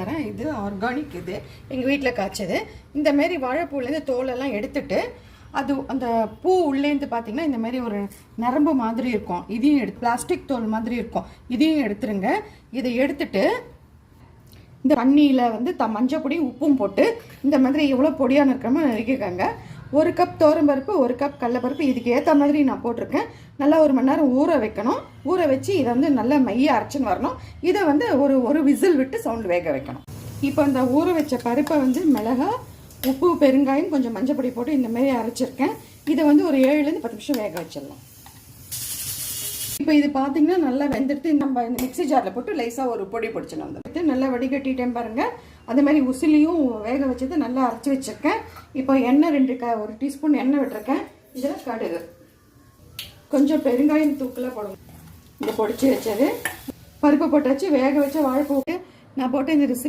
தரேன். இது ஆர்கானிக் இது. எங்கள் வீட்டில் காய்ச்சது. இந்த மாதிரி வாழைப்பூலேருந்து தோலெல்லாம் எடுத்துட்டு அது அந்த பூ உள்ளேந்து பார்த்தீங்கன்னா இந்த மாதிரி ஒரு நரம்பு மாதிரி இருக்கும். இதையும் எடுத்து பிளாஸ்டிக் தோல் மாதிரி இருக்கும். இதையும் எடுத்துருங்க. இதை எடுத்துட்டு இந்த தண்ணியில் வந்து த மஞ்சள் பொடி உப்பும் போட்டு இந்த மாதிரி எவ்வளோ பொடியான இருக்கிறோமோ நறுக்கிக்கோங்க. ஒரு கப் பருப்பு ஒரு கப் கடலப்பருப்பு இதுக்கு ஏற்ற மாதிரி நான் போட்டிருக்கேன். நல்லா ஒரு மணி நேரம் ஊற வைக்கணும். ஊற வச்சு இதை வந்து நல்லா மைய அரைச்சின்னு வரணும். இதை வந்து ஒரு ஒரு விசில் விட்டு சவுண்ட் வேக வைக்கணும். இப்போ இந்த ஊற வச்ச பருப்பை வந்து மிளகா உப்பு பெருங்காயம் கொஞ்சம் மஞ்சள் பொடி போட்டு இந்த மாதிரி அரைச்சிருக்கேன். இதை வந்து ஒரு ஏழுலேருந்து பத்து நிமிஷம் வேக வச்சிடலாம். இப்போ இது பார்த்தீங்கன்னா நல்லா வெந்துடுத்து நம்ம இந்த மிக்ஸி ஜாரில் போட்டு லேசாக ஒரு பொடி பிடிச்சின்னு வந்து நல்லா வடிகட்டிட்டேன் பாருங்கள் அதே மாதிரி உசிலியும் வேக வச்சது நல்லா அரைச்சி வச்சிருக்கேன். இப்போ எண்ணெய் ரெண்டு க ஒரு டீஸ்பூன் எண்ணெய் விட்டுருக்கேன். இதில் கடுகு. கொஞ்சம் பெருங்காயம் தூக்கில் போடணும். இந்த பொடிச்சு வச்சது. பருப்பு போட்டு வச்சு வேக வச்ச வாழைப்பூ. நான் போட்டு இந்த ரெசிபி